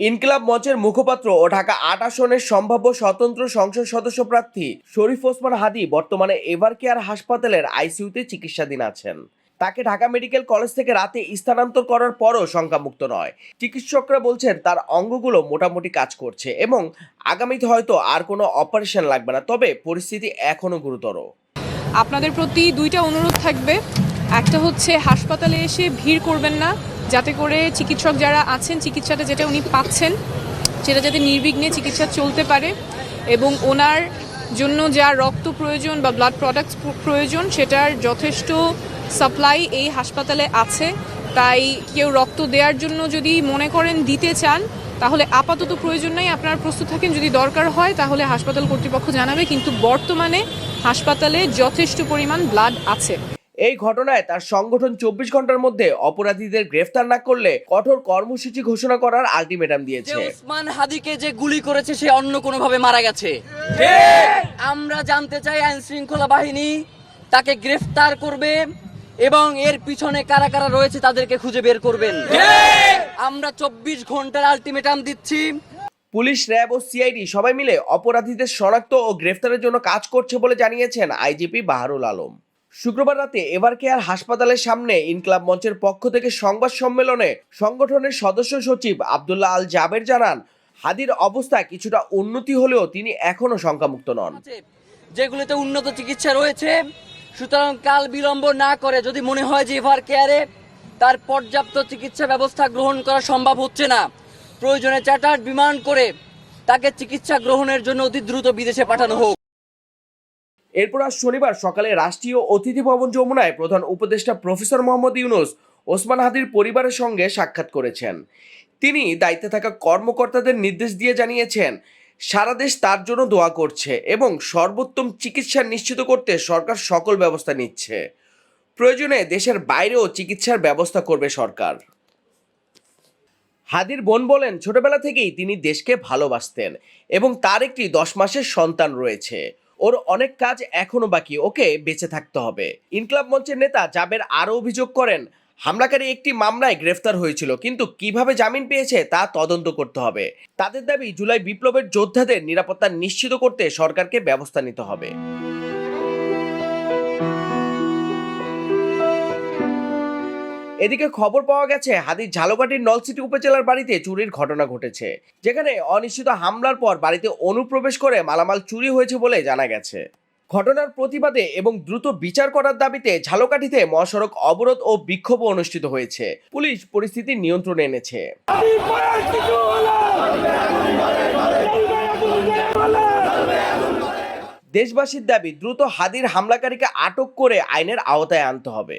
ইনকিলাব মঞ্চের মুখপাত্র ও ঢাকা আট আসনের সম্ভাব্য স্বতন্ত্র সংসদ সদস্য প্রার্থী শরীফ ওসমান হাদি বর্তমানে এভার কেয়ার হাসপাতালের আইসিইউতে চিকিৎসাধীন আছেন। তাকে ঢাকা মেডিকেল কলেজ থেকে রাতে স্থানান্তর করার পরও শঙ্কামুক্ত নয়। চিকিৎসকরা বলছেন তার অঙ্গগুলো মোটামুটি কাজ করছে এবং আগামীতে হয়তো আর কোনো অপারেশন লাগবে না, তবে পরিস্থিতি এখনও গুরুতর। আপনাদের প্রতি দুইটা অনুরোধ থাকবে। একটা হচ্ছে হাসপাতালে এসে ভিড় করবেন না যাতে করে চিকিৎসক যারা আছেন, চিকিৎসাটা যেটা উনি পাচ্ছেন, সেটা যাতে নির্বিঘ্নে চিকিৎসা চলতে পারে এবং ওনার জন্য যা রক্ত প্রয়োজন বা ব্লাড প্রোডাক্টস প্রয়োজন, সেটার যথেষ্ট সাপ্লাই এই হাসপাতালে আছে। তাই কেউ রক্ত দেওয়ার জন্য যদি মনে করেন দিতে চান, তাহলে আপাতত প্রয়োজন নাই। আপনারা প্রস্তুত থাকেন, যদি দরকার হয়, তাহলে হাসপাতাল কর্তৃপক্ষ জানাবে। কিন্তু বর্তমানে হাসপাতালে যথেষ্ট পরিমাণ ব্লাড আছে। এই ঘটনায় তার সংগঠন চব্বিশ ঘণ্টার মধ্যে অপরাধীদের গ্রেফতার না করলে কঠোর কর্মসূচি ঘোষণা করার আলটিমেটাম দিয়েছে। উসমান হাদিকে যে গুলি করেছে সে অন্য কোনো ভাবে মারা গেছে। আমরা জানতে চাই আইন শৃঙ্খলা বাহিনী তাকে গ্রেফতার করবে এবং এর পিছনে কারা কারা রয়েছে তাদেরকে খুঁজে বের করবেন। আমরা চব্বিশ ঘণ্টার আলটিমেটাম দিচ্ছি। পুলিশ র্যাব ও সিআইডি সবাই মিলে অপরাধীদের শনাক্ত ও গ্রেফতারের জন্য কাজ করছে বলে জানিয়েছেন আইজিপি বাহারুল আলম। শুক্রবার রাতে এভার কেয়ার হাসপাতালের সামনে ইনকলাব মঞ্চের পক্ষ থেকে সংবাদ সম্মেলনে সংগঠনের সদস্য সচিব আবদুল্লাহ আল জাবের জানান, হাদির অবস্থা কিছুটা উন্নতি হলেও তিনি এখনও শঙ্কামুক্ত নন। যেগুলিতে উন্নত চিকিৎসা রয়েছে, সুতরাং কাল বিলম্ব না করে যদি মনে হয় যে এভার কেয়ারে তার পর্যাপ্ত চিকিৎসা ব্যবস্থা গ্রহণ করা সম্ভব হচ্ছে না, প্রয়োজনে চার্টার্ড বিমান করে তাকে চিকিৎসা গ্রহণের জন্য অতি দ্রুত বিদেশে পাঠানো হোক। এরপর আজ শনিবার সকালে রাষ্ট্রীয় অতিথি ভবন যমুনায় প্রধান উপদেষ্টা প্রফেসর মোহাম্মদ ইউনুস ওসমান হাদির পরিবারের সঙ্গে সাক্ষাৎ করেছেন। তিনি দায়িত্বে থাকা কর্মকর্তাদের নির্দেশ দিয়ে জানিয়েছেন, সারা দেশ তার জন্য দোয়া করছে এবং সর্বোত্তম চিকিৎসা নিশ্চিত করতে সরকার সকল ব্যবস্থা নিচ্ছে। প্রয়োজনে দেশের বাইরেও চিকিৎসার ব্যবস্থা করবে সরকার। হাদির বোন বলেন, ছোটবেলা থেকেই তিনি দেশকে ভালোবাসতেন এবং তার একটি দশ মাসের সন্তান রয়েছে। ওর অনেক কাজ এখনও বাকি, ওকে বেঁচে থাকতে হবে। ইনকলাব মঞ্চের নেতা জাবের আরও অভিযোগ করেন, হামলাকারী একটি মামলায় গ্রেফতার হয়েছিল, কিন্তু কীভাবে জামিন পেয়েছে তা তদন্ত করতে হবে। তাদের দাবি, জুলাই বিপ্লবের যোদ্ধাদের নিরাপত্তা নিশ্চিত করতে সরকারকে ব্যবস্থা নিতে হবে। এদিকে খবর পাওয়া গেছে হাদির ঝালকাঠির নলসিটি উপজেলার বাড়িতে চুরির ঘটনা ঘটেছে। যেখানে অনিশ্চিত হামলার পর বাড়িতে অনুপ্রবেশ করে মালামাল চুরি হয়েছে বলে জানা গেছে। ঘটনার প্রতিবাদে এবং দ্রুত বিচার করার দাবিতে ঝালকাঠিতে মহাসড়ক অবরোধ ও বিক্ষোভ অনুষ্ঠিত হয়েছে। পুলিশ পরিস্থিতি নিয়ন্ত্রণে এনেছে। দেশবাসীর দাবি, দ্রুত হাদির হামলাকারীকে আটক করে আইনের আওতায় আনতে হবে।